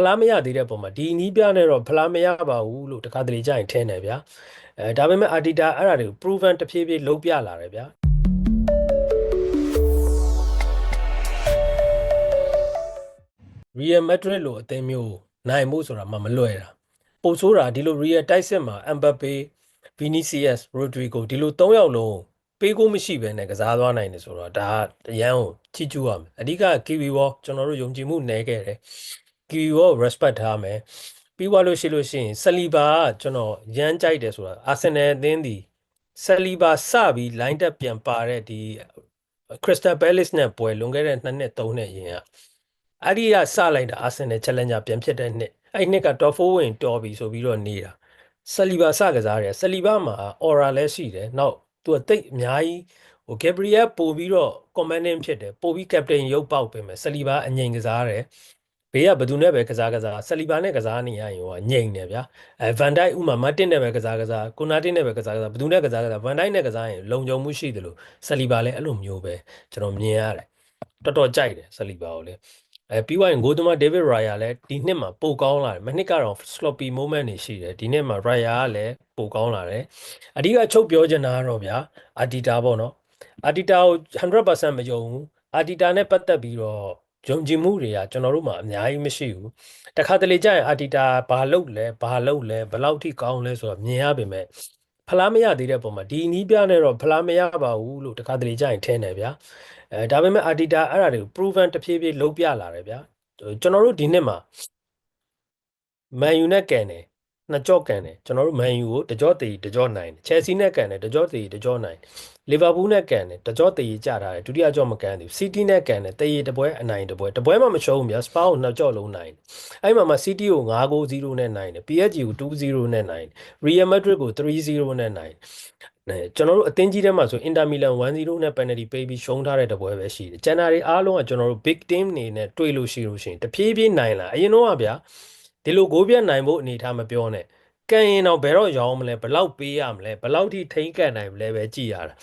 ဖလားမရသေးတဲ့ပုံမှာဒီနီးပြနဲ့တော့ဖလားမရပါဘူးလို့တခါတလေကြာရင်ထင်တယ်ဗျာအဲဒါပေမဲ့အာတီတာအဲ့ဒါတွေကို proven တဖြည်းဖြည်းလုံးပြလာတယ်ဗျာ Real Madrid လို့အသင်းမျိုးနိုင်မှုဆိုတာမှမလွယ်တာပိုဆိုးတာဒီလို Real တိုက်စစ်မှာ Mbappe Vinicius Rodrigo ဒီလို၃ယောက်လုံးပေးကိုမရှိဘဲနဲ့ကစားသွားနိုင်တယ်ဆိုတော့ဒါအရန်ကိုချီးကျူးရမယ်အဓိက Kiwi Ball ကျွန်တော်တို့ယုံကြည်မှုနည်းခဲ့တယ် Kiwi Ball respect ထားမယ်ပြီးသွားလို့ရှိလို့ရှိရင်ဆလီဘာကကျွန်တော်ရမ်းကြိုက်တယ်ဆိုတာအာဆင်နယ်အသင်းဒီဆလီဘာစပြီး line တက်ပြန်ပါတဲ့ဒီ Crystal Palace နဲ့ပွဲလွန်ခဲ့တဲ့2နှစ်3နှစ်ရင်ကအဲ့ဒီကစလိုက်တာအာဆင်နယ် challenger ပြန်ဖြစ်တဲ့နှစ်အဲ့ဒီနှစ်က top 4ဝင်တော်ပြီဆိုပြီးတော့နေတာဆလီဘာစကစားတယ်ဆလီဘာမှာ aura လည်းရှိတယ်နောက်သူကတိတ်အများကြီးဟို Gabriel ပို့ပြီးတော့ commanding ဖြစ်တယ်ပို့ပြီး captain ရုပ်ပေါက်ပြင်မယ်ဆလီဘာအငိမ်ကစားတယ် ဘေးကဘယ်သူနဲ့ပဲကစားကစားဆလီဘာနဲ့ကစားနေရရင်ဟိုငိမ်တယ်ဗျာအဲဗန်ဒိုက်ဥမာမတ်တင်နဲ့ပဲကစားကစားကိုနာတင်နဲ့ပဲကစားကစားဘယ်သူနဲ့ကစားကစားဗန်ဒိုက်နဲ့ကစားရင်လုံခြုံမှုရှိတယ်လို့ဆလီဘာလည်းအဲ့လိုမျိုးပဲကျွန်တော်မြင်ရတယ်တော်တော်ကြိုက်တယ်ဆလီဘာကိုလည်းအဲပြီးသွားရင်ဂိုးသမားဒေးဗစ်ရာယာလည်းဒီနှစ်မှာပိုကောင်းလာတယ်မနှစ်ကတော့ sloppy moment တွေရှိတယ်ဒီနှစ်မှာရာယာကလည်းပိုကောင်းလာတယ်အဓိကချုပ်ပြောချင်တာကတော့ဗျာအာတီတာပေါ့နော်အာတီတာကို100%မယုံဘူးအာတီတာနဲ့ပတ်သက်ပြီးတော့ ယုံကြည်မှုတွေကကျွန်တော်တို့မှာအများကြီးမရှိဘူးတခါတလေကြာရင်အာတီတာဘာလုပ်လဲဘာလုပ်လဲဘယ်လောက်ထိကောင်းလဲဆိုတော့မြင်ရပေမဲ့ဖလားမရသေးတဲ့ပုံမှာဒီနီးပြနဲ့တော့ဖလားမရပါဘူးလို့တခါတလေကြာရင်ထင်တယ်ဗျာအဲဒါပေမဲ့အာတီတာအဲ့ဒါတွေကို proven တဖြည်းဖြည်းလုံးပြလာတယ်ဗျာကျွန်တော်တို့ဒီနှစ်မှာမန်ယူနဲ့ကန်တယ် နှစ်ကြော့ကန်တယ်ကျွန်တော်တို့မန်ယူကိုတကြော့တေးတကြော့နိုင်တယ်ချယ်ဆီနဲ့ကန်တယ်တကြော့တေးတကြော့နိုင်လီဗာပူးနဲ့ကန်တယ်တကြော့တေးကြထားတယ်ဒုတိယကြော့မကန်ဘူးစီးတီးနဲ့ကန်တယ်တေးတပွဲအနိုင်တပွဲတပွဲမှမရှုံးဘူးဗျာစပါကိုနှစ်ကြော့လုံးနိုင်တယ်အဲ့မှာမှစီးတီးကို9-0နဲ့နိုင်တယ် PSG ကို2-0နဲ့နိုင်တယ်ရီယယ်မက်ဒရစ်ကို3-0နဲ့နိုင်တယ်အဲကျွန်တော်တို့အသင်းကြီးထဲမှာဆိုအင်တာမီလန်1-0နဲ့ penalty ပေးပြီးရှုံးထားတဲ့တပွဲပဲရှိတယ်။ကျန်တာတွေအားလုံးကကျွန်တော်တို့ big team နေနဲ့တွေ့လို့ရှိလို့ရှိရင်တဖြည်းဖြည်းနိုင်လာအရင်တော့ကဗျာ ဒီလိုဂိုးပြတ်နိုင်ဖို့အနေထားမပြောနဲ့ကန်ရင်တော့ဘယ်တော့ရောင်းမလဲဘယ်လောက်ပေးရမလဲဘယ်လောက်ထိထိန်းကန်နိုင်မလဲပဲကြည့်ရတာ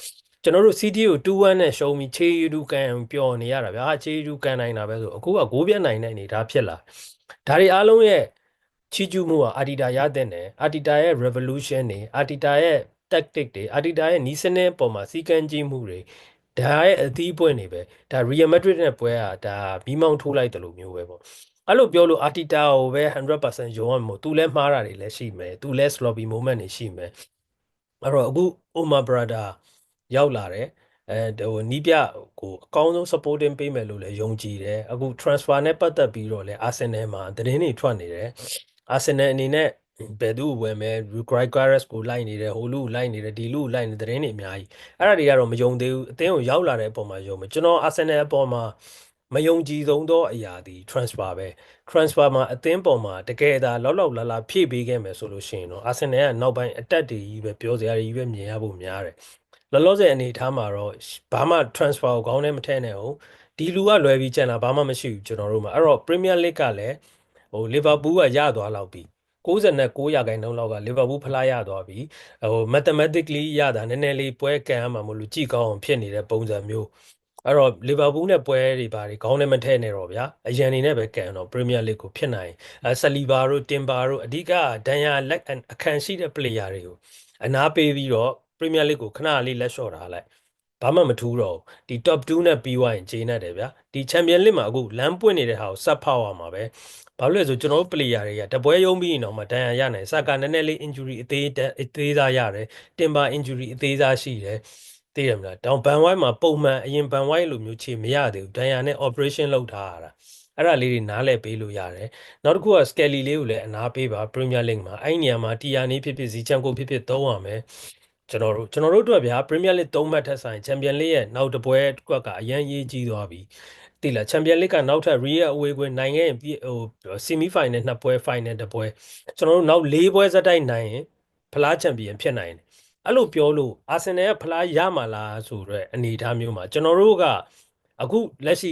ကျွန်တော်တို့ CT ကို2-1နဲ့ရှုံးပြီးချေယူကန်ပျော်နေရတာဗျာချေယူကန်နိုင်တာပဲဆိုအခုကဂိုးပြတ်နိုင်တဲ့အနေထားဖြစ်လာဒါတွေအားလုံးရဲ့ချီးကျူးမှုကအာတီတာရတဲ့တယ်အာတီတာရဲ့ revolution တွေအာတီတာရဲ့ tactic တွေအာတီတာရဲ့နီးစနစ်ပေါ်မှာစီကံကြီးမှုတွေဒါရဲ့အသီးပွင့်တွေပဲဒါ Real Madrid နဲ့ပွဲอ่ะဒါဘီမောင်းထိုးလိုက်တယ်လို့မျိုးပဲပေါ့ အဲ့လိုပြောလို့အာတီတာကိုပဲ100%ယုံရမို့သူလည်းမှားတာတွေလည်းရှိမယ်သူလည်း sloppy moment တွေရှိမယ်အဲ့တော့အခု Omar Brother ရောက်လာတယ်အဲဟိုနီးပြကိုအကောင်းဆုံး supporting ပေးမယ်လို့လည်းယုံကြည်တယ်အခု transfer နဲ့ပတ်သက်ပြီးတော့လည်း Arsenal မှာသတင်းတွေထွက်နေတယ် Arsenal အနေနဲ့ဘယ်သူ့ဝယ်မယ် Gregorius ကိုလိုက်နေတယ်ဟိုလူကိုလိုက်နေတယ်ဒီလူကိုလိုက်နေသတင်းတွေအများကြီးအဲ့ဒါတွေကတော့မယုံသေးဘူးအသင်းကိုရောက်လာတဲ့အပေါ်မှာယုံမယ်ကျွန်တော် Arsenal အပေါ်မှာ မယုံကြည်ဆုံးသောအရာဒီ transfer ပဲ transfer မှာအသင်းပေါ်မှာတကယ်ဒါလောက်လောက်လာလာဖြည့်ပေးခဲ့မယ်ဆိုလို့ရှိရင်တော့ Arsenal ကနောက်ပိုင်းအတက်တွေကြီးပဲပြောစရာတွေကြီးပဲမြင်ရဖို့များတယ်လောလောဆယ်အနေထားမှာတော့ဘာမှ transfer ကိုကောင်းနေမထဲနဲ့ဟုတ်ဒီလူကလွယ်ပြီးကျန်တာဘာမှမရှိဘူးကျွန်တော်တို့မှာအဲ့တော့ Premier League ကလည်းဟို Liverpool ကရသွားလောက်ပြီ69ရာခိုင်နှုန်းလောက်ကလီဗာပူးဖလားရသွားပြီဟို mathematically ရတာနည်းနည်းလေးပွဲကန်ရမှာမလို့ကြည့်ကောင်းအောင်ဖြစ်နေတဲ့ပုံစံမျိုး အဲ့တော့လီဗာပူးနဲ့ပွဲတွေပါတွေခေါင်းနဲ့မထည့်နဲ့တော့ဗျာအရန်နေနဲ့ပဲကန်တော့ Premier League ကိုဖြစ်နိုင်အဲဆလီဘာတို့တင်ဘာတို့အဓိကဒန်ယာလက်အခန့်ရှိတဲ့ player တွေကိုအနာပေးပြီးတော့ Premier League ကိုခဏလေးလက်လျှော့ထားလိုက်ဘာမှမထူးတော့ဒီ top 2နဲ့ပြီးွားရင်ဂျေးနဲ့တယ်ဗျာဒီ Champion League မှာအခုလမ်းပွင့်နေတဲ့ဟာကိုစပ်ဖောက်ရမှာပဲဘာလို့လဲဆိုကျွန်တော်တို့ player တွေကတပွဲရုံးပြီးရင်တော့မှဒဏ်ရာရနိုင်စကာနည်းနည်းလေး injury အသေးအသေးစားရတယ်တင်ပါ injury အသေးစားရှိတယ် သိရမလားတောင်ဘန်ဝိုင်းမှာပုံမှန်အရင်ဘန်ဝိုင်းလိုမျိုးခြေမရသေးဘူးဒဏ်ရာနဲ့ operation လုပ်ထားရတာအဲ့ဒါလေးတွေနားလည်ပေးလို့ရတယ်နောက်တစ်ခုက skelly လေးကိုလည်းအနာပေးပါ Premier League မှာအဲ့နေရာမှာတီယာနေဖြစ်ဖြစ်ဇီချန်ကိုဖြစ်ဖြစ်သုံးရမယ်ကျွန်တော်တို့ကျွန်တော်တို့အတွက်ဗျာ Premier League 3မှတ်ထက်ဆိုင် Champion League ရဲ့နောက်တစ်ပွဲတစ်ခွက်ကအရန်ရေးကြီးသွားပြီတိလာချန်ပီယံလိကနောက်ထပ် Real Away ကွင်းနိုင်ခဲ့ရင်ဟို semi final နှစ်ပွဲ final တစ်ပွဲကျွန်တော်တို့နောက်၄ပွဲဇက်တိုက်နိုင်ရင်ဖလားချန်ပီယံဖြစ်နိုင်တယ် အဲ့လိုပြောလို့အာဆင်နယ်ကဖလားရမှာလားဆိုတော့အနေအထားမျိုးမှာကျွန်တော်တို့ကအခုလက်ရှိ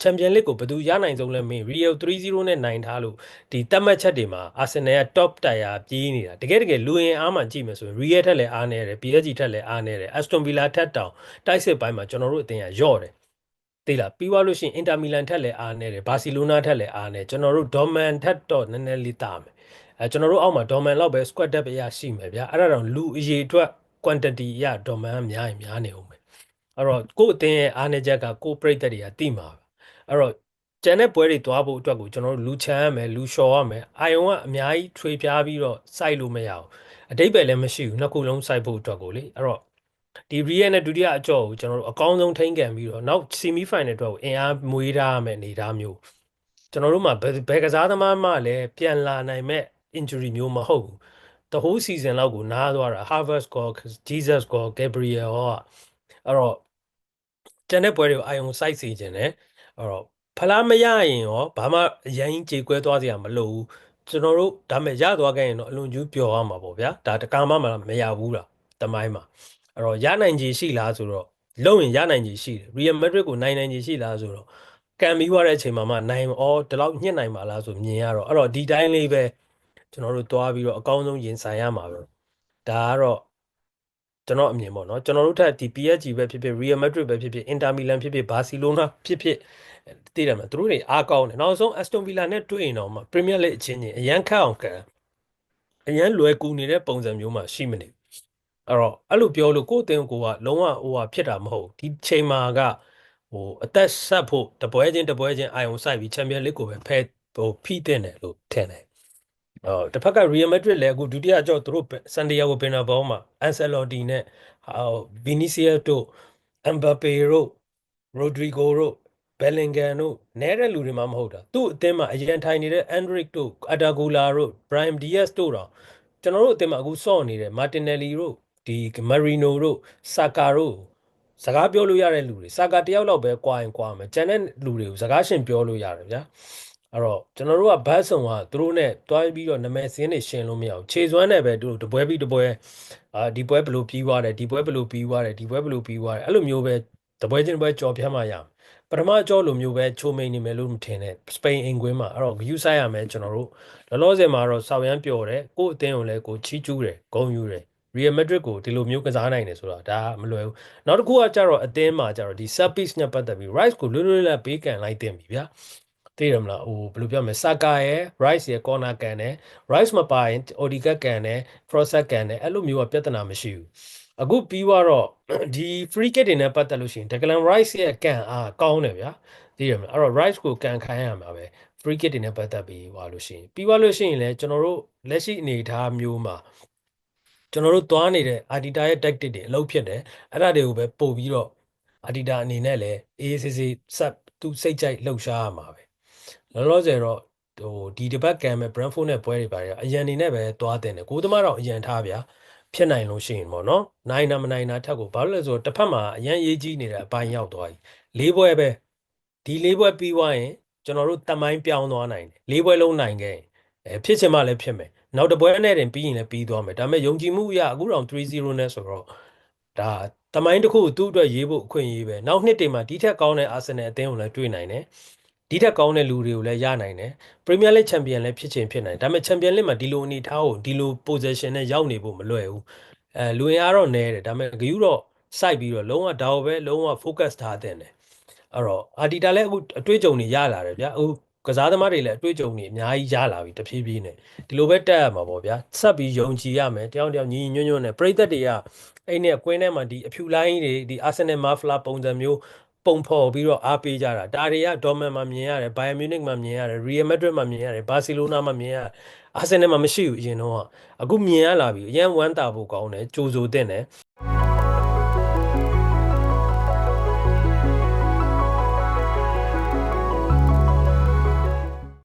ချန်ပီယံလိကိုဘယ်သူရနိုင်ဆုံးလဲမင်း Real 3-0နဲ့နိုင်ထားလို့ဒီတက်မှတ်ချက်တွေမှာအာဆင်နယ်က top tier ပြေးနေတာတကယ်တကယ်လူရင်အားမှကြည့်မယ်ဆိုရင် Real ထက်လည်းအားနေတယ် PSG ထက်လည်းအားနေတယ် Aston Villa ထက်တောင်တိုက်စစ်ပိုင်းမှာကျွန်တော်တို့အတင်ရရော့တယ်တသိလားပြီးသွားလို့ရှိရင်အင်တာမီလန်ထက်လည်းအားနေတယ်ဘာစီလိုနာထက်လည်းအားနေကျွန်တော်တို့ဒေါ်မန်ထက်တော့နည်းနည်းလေးတာမယ် အဲကျွန်တော်တို့အောက်မှာဒေါ်မန်လောက်ပဲ squad depth အရရှိမယ်ဗျာအဲ့ဒါတော့လူအရေအတွက် quantity အရဒေါ်မန်ကများရင်များနေအောင်ပဲအဲ့တော့ကို့အတင်းရဲ့အားနေချက်ကကို့ပြိသက်တွေကတိမှာပဲအဲ့တော့ကျန်တဲ့ပွဲတွေသွားဖို့အတွက်ကိုကျွန်တော်တို့လူချမ်းရမယ်လူလျှော်ရမယ်အာယုံကအများကြီးထွေပြားပြီးတော့စိုက်လို့မရအောင်အတိတ်ပဲလည်းမရှိဘူးနှစ်ခုလုံးစိုက်ဖို့အတွက်ကိုလေအဲ့တော့ဒီ real နဲ့ဒုတိယအကြော့ကိုကျွန်တော်တို့အကောင်းဆုံးထိန်းကန်ပြီးတော့နောက် semi final အတွက်ကိုအင်အားမွေးထားရမယ်အနေထားမျိုးကျွန်တော်တို့မှာဘယ်ဘယ်ကစားသမားမှလည်းပြန်လာနိုင်မဲ့ injury မျိုးမဟုတ်ဘူး the whole season လောက်ကိုနားသွားတာ Harvard score Jesus score Gabriel ဟောအဲ့တော့ကျန်တဲ့ပွဲတွေကိုအာယုံစိုက်စီခြင်းတယ်အဲ့တော့ဖလားမရရင်ရောဘာမှအရင်ကြေကွဲသွားစရာမလိုဘူးကျွန်တော်တို့ဒါမဲ့ရသွားခဲ့ရင်တော့အလွန်ကျူးပျော်ရမှာပေါ့ဗျာဒါတကာမှမရဘူးလားတမိုင်းမှာအဲ့တော့ရနိုင်ခြေရှိလားဆိုတော့လုံရင်ရနိုင်ခြေရှိတယ် Real Madrid ကိုနိုင်နိုင်ခြေရှိလားဆိုတော့ကံပြီးွားတဲ့အချိန်မှာမှနိုင်ဩဒီလောက်ညှစ်နိုင်ပါလားဆိုမြင်ရတော့အဲ့တော့ဒီတိုင်းလေးပဲ ကျွန်တော်တို့သွားပြီးတော့အကောင်းဆုံးရင်ဆိုင်ရမှာပဲဒါကတော့ကျွန်တော်အမြင်ပေါ့နော်ကျွန်တော်တို့ထက်ဒီ PSG ပဲဖြစ်ဖြစ် Real Madrid ပဲဖြစ်ဖြစ် Inter Milan ဖြစ်ဖြစ် Barcelona ဖြစ်ဖြစ်သိတယ်မလားသူတို့တွေအားကောင်းတယ်နောက်ဆုံး Aston Villa နဲ့တွေ့ရင်တော့မှ Premier League အချင်းချင်းအရန်ခက်အောင်ကန်အရန်လွယ်ကူနေတဲ့ပုံစံမျိုးမှရှိမနေဘူးအဲ့တော့အဲ့လိုပြောလို့ကိုယ့်အတင်းကိုကလုံးဝဟိုဟာဖြစ်တာမဟုတ်ဒီချိန်မှာကဟိုအသက်ဆက်ဖို့တပွဲချင်းတပွဲချင်းအာယုံစိုက်ပြီး Champions League ကိုပဲဖဲဟိုဖိတဲ့တယ်လို့ထင်တယ် အော်တစ်ဖက်က Real Madrid လည်းအခုဒုတိယအကြော့သူတို့ဆန်တီယာဂိုဘင်နာဘောမှာ Ancelotti နဲ့ဟို Vinicius တို့ Mbappe တို့ Rodrigo တို့ Bellingham တို့နဲတဲ့လူတွေမှမဟုတ်တာသူ့အသင်းမှာအရင်ထိုင်နေတဲ့ Endrick တို့ Adagula တို့ Brahim Diaz တို့တော့ကျွန်တော်တို့အသင်းမှာအခုစော့နေတဲ့ Martinelli တို့ဒီ Marino တို့ Saka တို့စကားပြောလို့ရတဲ့လူတွေ Saka တယောက်လောက်ပဲကွာရင်ကွာမယ်ကျန်တဲ့လူတွေကိုစကားရှင်ပြောလို့ရတယ်ဗျာ အဲ့တော့ကျွန်တော်တို့ကဘတ်ဆုံကသူတို့နဲ့တွားပြီးတော့နာမည်စင်းတွေရှင်းလို့မရအောင်ခြေစွမ်းနဲ့ပဲသူတို့တပွဲပြီးတပွဲအာဒီပွဲဘယ်လိုပြီးသွားတယ်ဒီပွဲဘယ်လိုပြီးသွားတယ်ဒီပွဲဘယ်လိုပြီးသွားတယ်အဲ့လိုမျိုးပဲတပွဲချင်းတပွဲကြော်ပြတ်မှရမယ်ပထမအကြောလိုမျိုးပဲချိုးမိန်နေမယ်လို့မထင်နဲ့စပိန်အင်ကွင်းမှာအဲ့တော့ဂယူဆိုင်ရမယ်ကျွန်တော်တို့လောလောဆယ်မှာတော့ဆောက်ရမ်းပျော်တယ်ကို့အသင်းကိုလည်းကိုချီးကျူးတယ်ဂုဏ်ယူတယ် Real Madrid ကိုဒီလိုမျိုးကစားနိုင်တယ်ဆိုတော့ဒါမလွယ်ဘူးနောက်တစ်ခုကကြတော့အသင်းမှာကြတော့ဒီ sub piece နဲ့ပတ်သက်ပြီး Rice ကိုလွတ်လွတ်လပ်လပ်ပေးကန်လိုက်တင်ပြီဗျာ သိရမလားဟိုဘယ်လိုပြောမလဲ Saka ရဲ့ Rice ရဲ့ corner ကန်တယ် Rice မပါရင် Odegaard ကန်တယ် Frost ကန်တယ်အဲ့လိုမျိုးကပြဿနာမရှိဘူးအခုပြီးတော့ဒီ free kick တွေနဲ့ပတ်သက်လို့ရှိရင် Declan Rice ရဲ့ကန်အားကောင်းတယ်ဗျာသိရမလားအဲ့တော့ Rice ကိုကန်ခိုင်းရမှာပဲ free kick တွေနဲ့ပတ်သက်ပြီးဟွာလို့ရှိရင်ပြီးသွားလို့ရှိရင်လည်းကျွန်တော်တို့လက်ရှိအနေအထားမျိုးမှာကျွန်တော်တို့သွားနေတဲ့ Adita ရဲ့ tactic တွေအလုပ်ဖြစ်တယ်အဲ့ဒါတွေကိုပဲပို့ပြီးတော့ Adita အနေနဲ့လည်းအေးအေးဆေးဆေးဆက်သူစိတ်ကြိုက်လှုပ်ရှားရမှာပဲ လောလောဆယ်တော့ဟိုဒီတစ်ပတ်ကံမဲ့ Brentford နဲ့ပွဲတွေပါရအရန်နေနဲ့ပဲသွားတင်တယ်ကိုသမားတော့အရန်ထားဗျာဖြစ်နိုင်လို့ရှိရင်ပေါ့နော်နိုင်နာမနိုင်နာထက်ကိုဘာလို့လဲဆိုတော့တစ်ဖက်မှာအရန်ရေးကြီးနေတဲ့အပိုင်းရောက်သွားပြီလေးပွဲပဲဒီလေးပွဲပြီးသွားရင်ကျွန်တော်တို့တမိုင်းပြောင်းသွားနိုင်တယ်လေးပွဲလုံးနိုင်ခဲ့ရင်အဲဖြစ်ချင်မှလည်းဖြစ်မယ်နောက်တစ်ပွဲနဲ့တင်ပြီးရင်လည်းပြီးသွားမယ်ဒါပေမဲ့ယုံကြည်မှုအရအခုတော့3-0နဲ့ဆိုတော့ဒါတမိုင်းတစ်ခုသူ့အတွက်ရေးဖို့အခွင့်အရေးပဲနောက်နှစ်တည်းမှာဒီထက်ကောင်းတဲ့အာဆင်နယ်အသင်းကိုလည်းတွေ့နိုင်တယ် ဒီထက်ကောင်းတဲ့လူတွေကိုလည်းရနိုင်တယ်ပရီးမီးယားလိချန်ပီယံလည်းဖြစ်ချင်ဖြစ်နိုင်တယ်ဒါပေမဲ့ချန်ပီယံလိမှာဒီလိုအနေထားကိုဒီလို position နဲ့ရောက်နေဖို့မလွယ်ဘူးအဲလူရင်အားတော့နဲတယ်ဒါပေမဲ့ဂယူတော့စိုက်ပြီးတော့လုံးဝဒါကိုပဲလုံးဝ focus ထားတဲ့တယ်အဲ့တော့အာဒီတာလည်းအခုအတွေ့အကြုံတွေရလာတယ်ဗျာအခုကစားသမားတွေလည်းအတွေ့အကြုံတွေအများကြီးရလာပြီတဖြည်းဖြည်းနဲ့ဒီလိုပဲတက်ရမှာပေါ့ဗျာဆက်ပြီးယုံကြည်ရမယ်တယောက်တယောက်ညီညီညွတ်ညွတ်နဲ့ပရိသတ်တွေကအဲ့နဲ့ကွင်းထဲမှာဒီအဖြူလိုင်းတွေဒီ Arsenal Mafia ပုံစံမျိုး ပုံဖော်ပြီးတော့အားပေးကြတာဒါတွေကဒေါ်မန်မှာမြင်ရတယ်ဘိုင်ယန်မြူနစ်မှာမြင်ရတယ်ရီယယ်မက်ဒရစ်မှာမြင်ရတယ်ဘာစီလိုနာမှာမြင်ရတယ်အာဆင်နယ်မှာမရှိဘူးအရင်တော့အခုမြင်ရလာပြီအရင်ဝမ်းတာဖို့ကောင်းတယ်ကြိုးစိုးတဲ့တယ်